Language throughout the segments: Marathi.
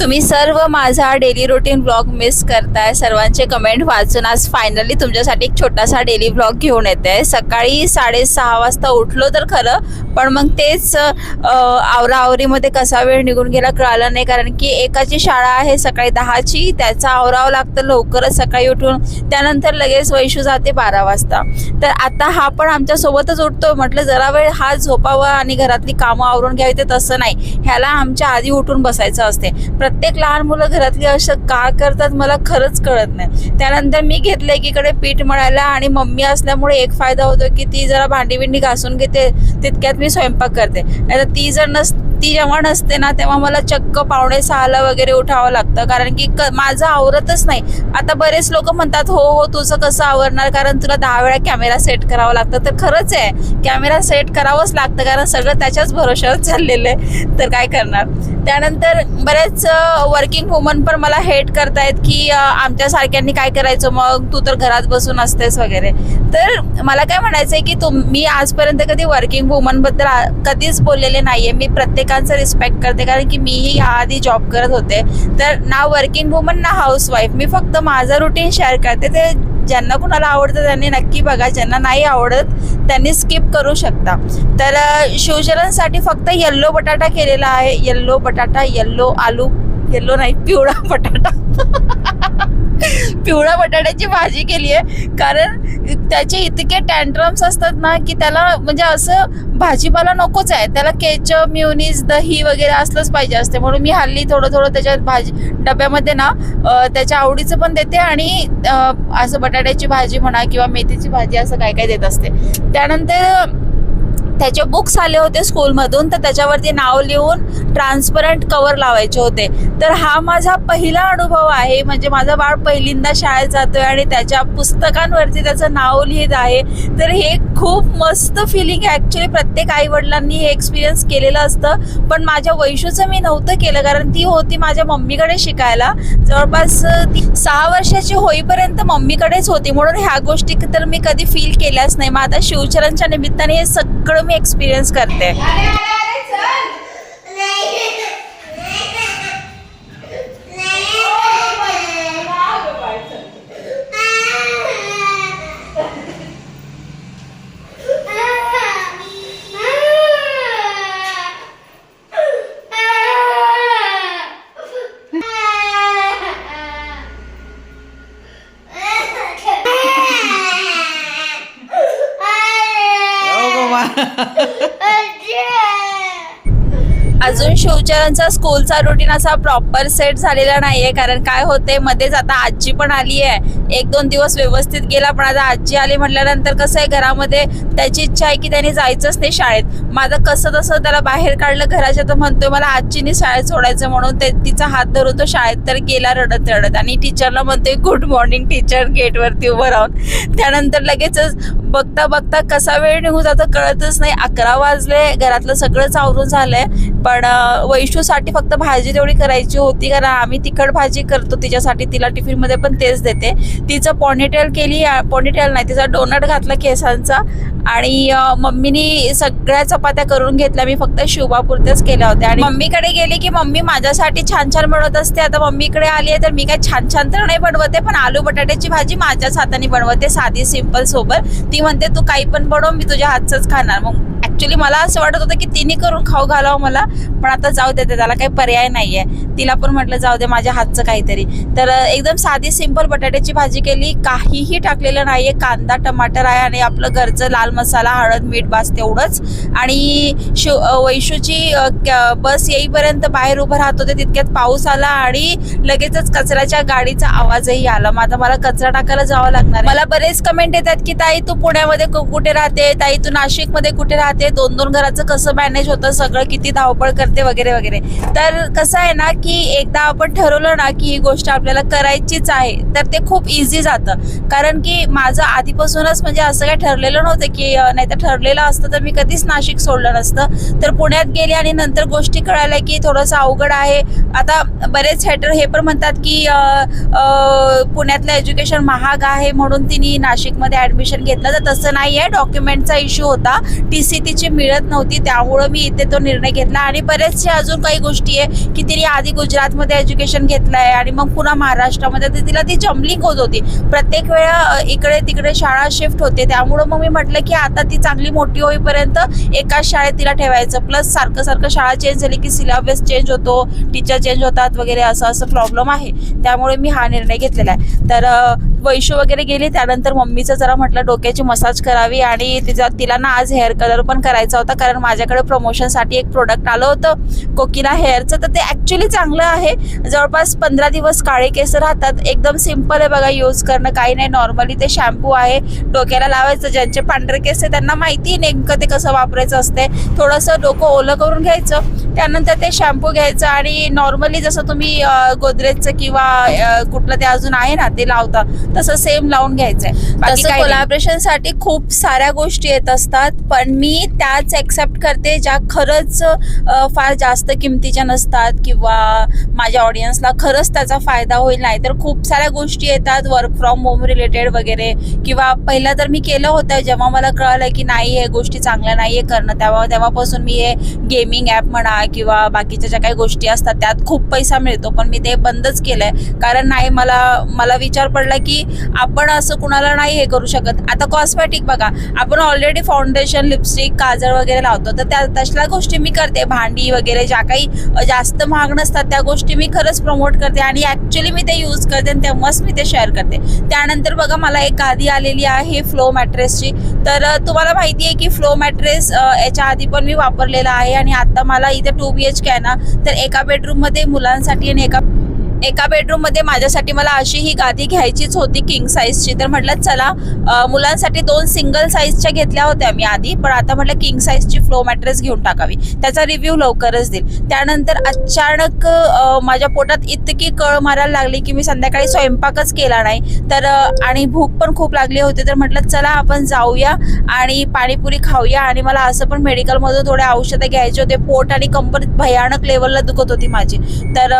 तुम्ही सर्व माझा डेली रुटीन ब्लॉग मिस करताय. सर्वांचे कमेंट वाचून आज फायनली तुमच्यासाठी एक छोटासा डेली ब्लॉग घेऊन येते. सकाळी साडेसहा वाजता उठलो तर खरं पण मग तेच आवराआवरीमध्ये कसा वेळ निघून गेला कळालं नाही. कारण की एकाची शाळा आहे सकाळी दहाची त्याचा आवरावं लागतं लवकरच सकाळी उठून. त्यानंतर लगेच वैशू जाते बारा वाजता. तर आता हा पण आमच्यासोबतच उठतो. म्हटलं जरा वेळ हा झोपावा आणि घरातली कामं आवरून घ्यावी ते तसं नाही. ह्याला आमच्या आधी उठून बसायचं असते. प्रत्येक लहान मुलं घरातली असं का करतात मला खरंच कळत नाही. त्यानंतर मी घेतलं एकीकडे पीठ मळायला आणि मम्मी असल्यामुळे एक फायदा होतो की ती जरा भांडी बिंडी घासून घेते तितक्यात मी स्वयंपाक करते. नाही ती जर नस ती जेव्हा नसते ना तेव्हा मला चक्क पावणे सहाला वगैरे उठावं लागतं. कारण की क माझं आवरतच नाही. आता बरेच लोक म्हणतात हो हो तुझं कसं आवरणार? कारण तुला दहा वेळा कॅमेरा सेट करावा लागतं. तर खरंच आहे. कॅमेरा सेट करावंच लागतं. कारण सगळं त्याच्याच भरोशावर चाललेलं आहे. तर काय करणार? त्यानंतर बरेच वर्किंग वुमन पण मला हेट करतायत की आमच्यासारख्यांनी आमच्या सारख्यांनी काय करायचं? मग तू तर घरात बसून असतेस वगैरे. तर मला काय म्हणायचं आहे की तुम मी आजपर्यंत कधी वर्किंग वुमनबद्दल कधीच बोललेले नाही आहे मी प्रत्येकाचं रिस्पेक्ट करते. कारण की मीही याआधी जॉब करत होते. तर ना वर्किंग वुमन ना हाऊस वाईफ मी फक्त माझं रुटीन शेअर करते. ते ज्यांना कुणाला आवडतं त्यांनी नक्की बघा. ज्यांना नाही आवडत त्यांनी स्किप करू शकता. तर शिवचरणसाठी फक्त येल्लो बटाटा केलेला आहे. येल्लो बटाटा येल्लो आलू. येल्लो नाही पिवळा बटाटा. पिवळ्या बटाट्याची भाजी केली आहे. कारण त्याचे इतके टँट्रम्स असतात ना की त्याला म्हणजे असं भाजीपाला नकोच आहे. त्याला केचप म्युनीस दही वगैरे असलंच पाहिजे असते. म्हणून मी हल्ली थोडं थोडं त्याच्यात भाजी डब्यामध्ये ना त्याच्या आवडीचं पण देते आणि असं बटाट्याची भाजी म्हणा किंवा मेथीची भाजी असं काय काय देत असते. त्यानंतर त्याचे बुक्स आले होते स्कूलमधून तर त्याच्यावरती नाव लिहून ट्रान्सपरंट कवर लावायचे होते. तर हा माझा पहिला अनुभव आहे. म्हणजे माझा बाळ पहिल्यांदा शाळेत जातोय आणि त्याच्या पुस्तकांवरती त्याचं नाव लिहित आहे. तर हे खूप मस्त फिलिंग ॲक्च्युली प्रत्येक आई वडिलांनी हे एक्सपिरियन्स केलेलं असतं. पण माझ्या वैशूचं मी नव्हतं केलं. कारण ती होती माझ्या मम्मीकडे शिकायला. जवळपास ती सहा वर्षाची होईपर्यंत मम्मीकडेच होती. म्हणून ह्या गोष्टी तर मी कधी फील केल्याच नाही. मग आता शिवचरणच्या निमित्ताने हे सगळं मी एक्सपिरियन्स करते. अजून शिवचरणचा स्कूलचा रुटीन असा प्रॉपर सेट झालेला नाहीये. कारण काय होते मध्येच आता आजी पण आली आहे एक दोन दिवस व्यवस्थित गेला पण आता आजी आली म्हटल्यानंतर कसं आहे घरामध्ये त्याची इच्छा आहे की त्याने जायचंच नाही शाळेत. माझं कसं तसं त्याला बाहेर काढलं घराच्या तर म्हणतोय मला आजीने शाळेत सोडायचं म्हणून ते तिचा हात धरून तो शाळेत तर गेला रडत रडत. आणि टीचरला म्हणतोय गुड मॉर्निंग टीचर गेटवरती उभं राहून. त्यानंतर लगेचच बघता बघता कसा वेळ निघून जातो कळतच नाही. अकरा वाजले घरातलं सगळंच आवरून झालंय. पण वैशूसाठी फक्त भाजी तेवढी करायची होती कारण आम्ही तिखट भाजी करतो तिच्यासाठी तिला टिफिनमध्ये पण तेच देते. तिचं पॉनिटेल केली पॉनिटेल नाही तिचा डोनट घातला केसांचा आणि मम्मीनी सगळ्या चपात्या करून घेतल्या मी फक्त शिवबापुरत्याच केल्या होत्या. आणि मम्मीकडे गेली की मम्मी माझ्यासाठी छान छान बनवत असते. आता मम्मीकडे आली आहे तर मी काय छान छान तर नाही बनवते पण आलू बटाट्याची भाजी माझ्याच हाताने बनवते साधी सिंपल सोबत ती म्हणते तू काही पण बनव मी तुझ्या हातचंच खाणार. मग ऍक्च्युली मला असं वाटत होतं की तिने करून खाऊ घालावं मला पण आता जाऊ देते त्याला काही पर्याय नाहीये. तिला पण म्हटलं जाऊ दे माझ्या हातचं काहीतरी. तर एकदम साधी सिंपल बटाट्याची भाजी केली. काहीही टाकलेलं नाहीये. कांदा टमाटर आहे आणि आपलं घरचं लाल मसाला हळद मीठ बास तेवढंच. आणि शिव वैशूची क- बस येईपर्यंत बाहेर उभं राहत होते. तितक्यात पाऊस आला आणि लगेचच कचऱ्याच्या गाडीचा आवाजही आला. मग आता मला कचरा टाकायला जावं लागणार मला बरेच कमेंट येतात की ताई तू पुण्यामध्ये कु- कुठे राहते? ताई तू नाशिकमध्ये कुठे राहते? दोन दोन घराचं कसं मॅनेज होतं सगळं किती धावपळ करते वगैरे वगैरे. तर कसं आहे ना की एकदा आपण ठरवलं ना की ही गोष्ट आपल्याला करायचीच आहे तर ते खूप इझी जातं. कारण की माझं आधीपासूनच म्हणजे असं काही ठरलेलं नव्हतं की नाही तर ठरलेलं असतं तर मी कधीच नाशिक सोडलं नसतं. तर पुण्यात गेले आणि नंतर गोष्टी कळाल्या की थोडंसं अवघड आहे. आता बरेच हेटर हे पण म्हणतात की पुण्यातलं एज्युकेशन महाग आहे म्हणून तिने नाशिकमध्ये ऍडमिशन घेतलं. तर तसं नाही आहे डॉक्युमेंटचा इश्यू होता. टी सी तिची मिळत नव्हती त्यामुळं मी इथे तो निर्णय घेतला. आणि बरेचसे अजून काही गोष्टी आहे की तिने आधी गुजरातमध्ये एज्युकेशन घेतलं आहे आणि मग पुन्हा महाराष्ट्रामध्ये तर तिला ती जमलिंग होत होती. प्रत्येक वेळा इकडे तिकडे शाळा शिफ्ट होते. त्यामुळं मग मी म्हटलं की आता ती चांगली मोठी होईपर्यंत एकाच शाळेत तिला ठेवायचं. प्लस सारखं सारखं शाळा चेंज झाली की सिलेबस चेंज होतो टीचर चेंज होतात वगैरे असं असं प्रॉब्लेम आहे. त्यामुळे मी हा निर्णय घेतलेला आहे. तर वैशू वगैरे गेली त्यानंतर मम्मीचं जरा म्हटलं डोक्याची मसाज करावी आणि तिचा तिला ना आज हेअर कलर पण करायचा होता कारण माझ्याकडे प्रमोशनसाठी एक प्रोडक्ट आलं होतं कोकिला हेअरचं तर ते ॲक्च्युली चांगलं आहे. जवळपास पंधरा दिवस काळे केस राहतात. एकदम सिंपल आहे बघा यूज करणं काही नाही. नॉर्मली ते शॅम्पू आहे. डोक्याला लावायचं. ज्यांचे पांढरे केस आहे त्यांना माहिती आहे नेमकं ते कसं वापरायचं असते थोडंसं डोकं ओलं करून घ्यायचं. त्यानंतर ते शॅम्पू घ्यायचं आणि नॉर्मली जसं तुम्ही गोदरेजचं किंवा कुठलं ते अजून आहे ना ते लावता तसं सेम लावून घ्यायचंय. तसं कोलॅबरेशनसाठी खूप साऱ्या गोष्टी येत असतात पण मी त्याच एक्सेप्ट करते ज्या खरंच फार जास्त किमतीच्या नसतात किंवा माझ्या ऑडियन्सला खरंच त्याचा फायदा होईल नाही तर खूप साऱ्या गोष्टी येतात वर्क फ्रॉम होम रिलेटेड वगैरे. किंवा पहिला तर मी केलं होतं जेव्हा मला कळालं की नाही हे गोष्टी चांगल्या नाही आहे करणं तेव्हा तेव्हापासून मी हे गेमिंग ॲप म्हणा किंवा बाकीच्या ज्या काही गोष्टी असतात त्यात खूप पैसा मिळतो. पण मी ते बंदच केलंय. कारण नाही मला मला विचार पडला की आपण असं कुणाला नाही हे करू शकत. आता कॉस्मॅटिक बघा आपण ऑलरेडी फाउंडेशन लिपस्टिक काजळ वगैरे लावतो. तर त्या तशल्या गोष्टी मी करते. भांडी वगैरे ज्या काही जास्त महाग नसतात त्या गोष्टी मी खरंच प्रमोट करते. आणि ॲक्च्युली मी ते यूज करते आणि तेव्हाच मी ते शेअर करते. त्यानंतर बघा मला एक गादी आलेली आहे फ्लो मॅट्रेसची तर तुम्हाला माहिती आहे की फ्लो मॅट्रेस याच्या आधी पण मी वापरलेला आहे. आणि आता मला इथे टू बी एच के आहे ना तर एका बेडरूममध्ये मुलांसाठी आणि एका एका बेडरूममध्ये माझ्यासाठी मला अशी ही गादी घ्यायचीच होती किंग साईजची तर म्हटलं चला मुलांसाठी दोन सिंगल साईजच्या घेतल्या होत्या मी आधी पण आता म्हटलं किंग साईजची फ्लो मॅट्रेस घेऊन टाकावी. त्याचा रिव्ह्यू लवकरच देईल. त्यानंतर अचानक माझ्या पोटात इतकी कळ मारायला लागली की मी संध्याकाळी स्वयंपाकच केला नाही. तर आणि भूक पण खूप लागली होती. तर म्हटलं चला आपण जाऊया आणि पाणीपुरी खाऊया. आणि मला असं पण मेडिकलमधून थोडे औषधं घ्यायचे होते. पोट आणि कंबर भयानक लेवलला दुखत होती माझी. तर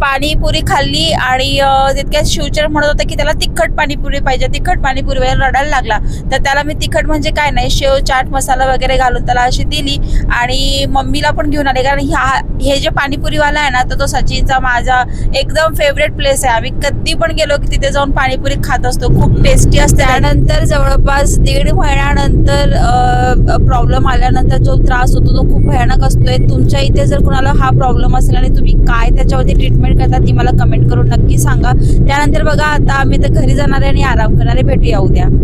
पाणीपुरी खाल्ली आणि अ, तितक्यात शिवचर म्हणत होता की त्याला तिखट पाणीपुरी पाहिजे. तिखट पाणीपुरी वगैरे रडायला लागला. तर त्याला मी तिखट म्हणजे काय नाही शेव चाट मसाला वगैरे घालून त्याला अशी दिली आणि मम्मीला पण घेऊन आले. कारण ह्या हे जे पाणीपुरीवाला आहे ना तर तो सचिनचा माझा एकदम फेवरेट प्लेस आहे. आम्ही कधी पण गेलो की तिथे जाऊन पाणीपुरी खात असतो. खूप टेस्टी असते. त्यानंतर जवळपास दीड महिन्यानंतर प्रॉब्लेम आल्यानंतर जो त्रास होतो तो खूप भयानक असतोय. तुमच्या इथे जर कुणाला हा प्रॉब्लेम असेल आणि तुम्ही काय त्याच्यावरती ट्रीटमेंट करता ती मला कमेंट करून नक्की सांगा. त्यानंतर बघा आता आम्ही तर घरी जाणार आहे आणि आराम करणारे भेटूया उद्या.